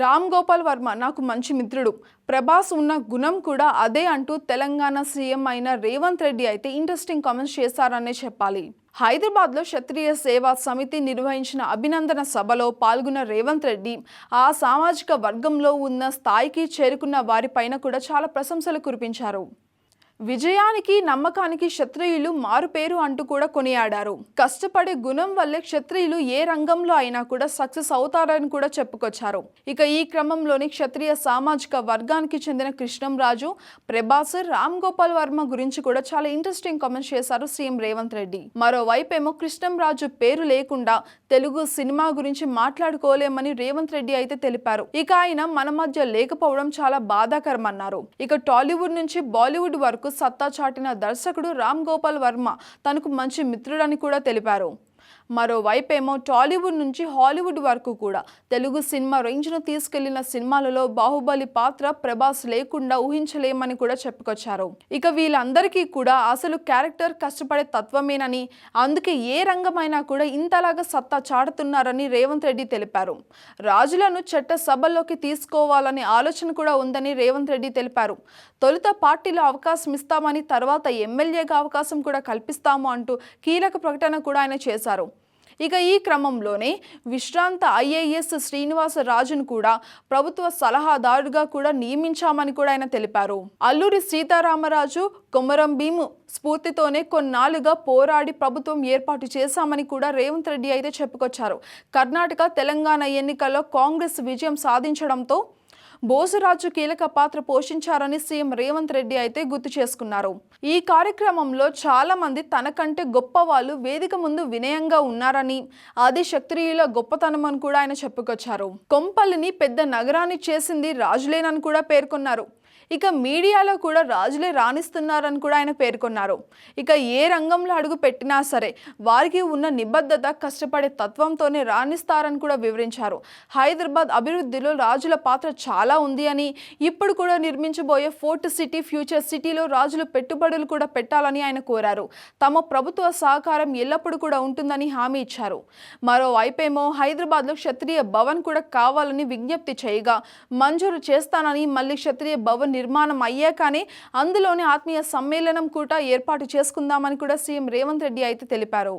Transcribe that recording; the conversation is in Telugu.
రామ్ గోపాల్ వర్మ నాకు మంచి మిత్రుడు. ప్రభాస్ ఉన్న గుణం కూడా అదే అంటూ తెలంగాణ సీఎం అయిన రేవంత్ రెడ్డి అయితే ఇంట్రెస్టింగ్ కామెంట్స్ చేశారనే చెప్పాలి. హైదరాబాద్లో క్షత్రియ సేవా సమితి నిర్వహించిన అభినందన సభలో పాల్గొన్న రేవంత్ రెడ్డి ఆ సామాజిక వర్గంలో ఉన్న స్థాయికి చేరుకున్న వారిపైన కూడా చాలా ప్రశంసలు కురిపించారు. విజయానికి నమ్మకానికి క్షత్రియులు మారుపేరు అంటూ కూడా కొనియాడారు. కష్టపడే గుణం వల్లే క్షత్రియులు ఏ రంగంలో అయినా కూడా సక్సెస్ అవుతారని కూడా చెప్పుకొచ్చారు. ఇక ఈ క్రమంలోని క్షత్రియ సామాజిక వర్గానికి చెందిన కృష్ణంరాజు ప్రభాస్ రామ్ గోపాల్ వర్మ గురించి కూడా చాలా ఇంట్రెస్టింగ్ కామెంట్స్ చేశారు సీఎం రేవంత్ రెడ్డి. మరోవైపేమో కృష్ణంరాజు పేరు లేకుండా తెలుగు సినిమా గురించి మాట్లాడుకోలేమని రేవంత్ రెడ్డి అయితే తెలిపారు. ఇక ఆయన మన మధ్య లేకపోవడం చాలా బాధాకరమన్నారు. ఇక టాలీవుడ్ నుంచి బాలీవుడ్ వరకు సత్తా చాటిన దర్శకుడు రామ్ గోపాల్ వర్మ తనకు మంచి మిత్రుడని కూడా తెలిపారు. మరోవైపేమో టాలీవుడ్ నుంచి హాలీవుడ్ వరకు కూడా తెలుగు సినిమా రేంజ్ను తీసుకెళ్ళిన సినిమాలలో బాహుబలి పాత్ర ప్రభాస్ లేకుండా ఊహించలేమని కూడా చెప్పుకొచ్చారు. ఇక వీళ్ళందరికీ కూడా అసలు క్యారెక్టర్ కష్టపడే తత్వమేనని అందుకే ఏ రంగమైనా కూడా ఇంతలాగా సత్తా చాటుతున్నారని రేవంత్ రెడ్డి తెలిపారు. రాజులను చట్ట సభల్లోకి తీసుకోవాలనే ఆలోచన కూడా ఉందని రేవంత్ రెడ్డి తెలిపారు. తొలుత పార్టీలో అవకాశం ఇస్తామని తర్వాత ఎమ్మెల్యేగా అవకాశం కూడా కల్పిస్తాము అంటూ కీలక ప్రకటన కూడా ఆయన చేశారు. ఇక ఈ క్రమంలోనే విశ్రాంత ఐఏఎస్ శ్రీనివాస రాజును కూడా ప్రభుత్వ సలహాదారుగా కూడా నియమించామని కూడా ఆయన తెలిపారు. అల్లూరి సీతారామరాజు కొమరం భీము స్ఫూర్తితోనే కొన్నాళ్ళుగా పోరాడి ప్రభుత్వం ఏర్పాటు చేశామని కూడా రేవంత్ రెడ్డి అయితే చెప్పుకొచ్చారు. కర్ణాటక తెలంగాణ ఎన్నికల్లో కాంగ్రెస్ విజయం సాధించడంతో బోసురాజు కీలక పాత్ర పోషించారని సీఎం రేవంత్ రెడ్డి అయితే గుర్తు చేసుకున్నారు. ఈ కార్యక్రమంలో చాలా మంది తనకంటే గొప్ప వాళ్ళు వేదిక ముందు వినయంగా ఉన్నారని అది క్షత్రియుల గొప్పతనం అని కూడా ఆయన చెప్పుకొచ్చారు. కొంపల్లిని పెద్ద నగరాన్ని చేసింది రాజులేనని కూడా పేర్కొన్నారు. ఇక మీడియాలో కూడా రాజులే రాణిస్తున్నారని కూడా ఆయన పేర్కొన్నారు. ఇక ఏ రంగంలో అడుగు పెట్టినా సరే వారికి ఉన్న నిబద్ధత కష్టపడే తత్వంతోనే రాణిస్తారని కూడా వివరించారు. హైదరాబాద్ అభివృద్ధిలో రాజుల పాత్ర చాలా ఉంది అని ఇప్పుడు కూడా నిర్మించబోయే ఫోర్ట్ సిటీ ఫ్యూచర్ సిటీలో రాజులు పెట్టుబడులు కూడా పెట్టాలని ఆయన కోరారు. తమ ప్రభుత్వ సహకారం ఎల్లప్పుడూ కూడా ఉంటుందని హామీ ఇచ్చారు. మరోవైపేమో హైదరాబాద్లో క్షత్రియ భవన్ కూడా కావాలని విజ్ఞప్తి చేయగా మంజూరు చేస్తానని మళ్ళీ క్షత్రియ భవన్ నిర్మాణం అయ్యాకనే అందులోని ఆత్మీయ సమ్మేళనం కూడా ఏర్పాటు చేసుకుందామని కూడా సీఎం రేవంత్ రెడ్డి అయితే తెలిపారు.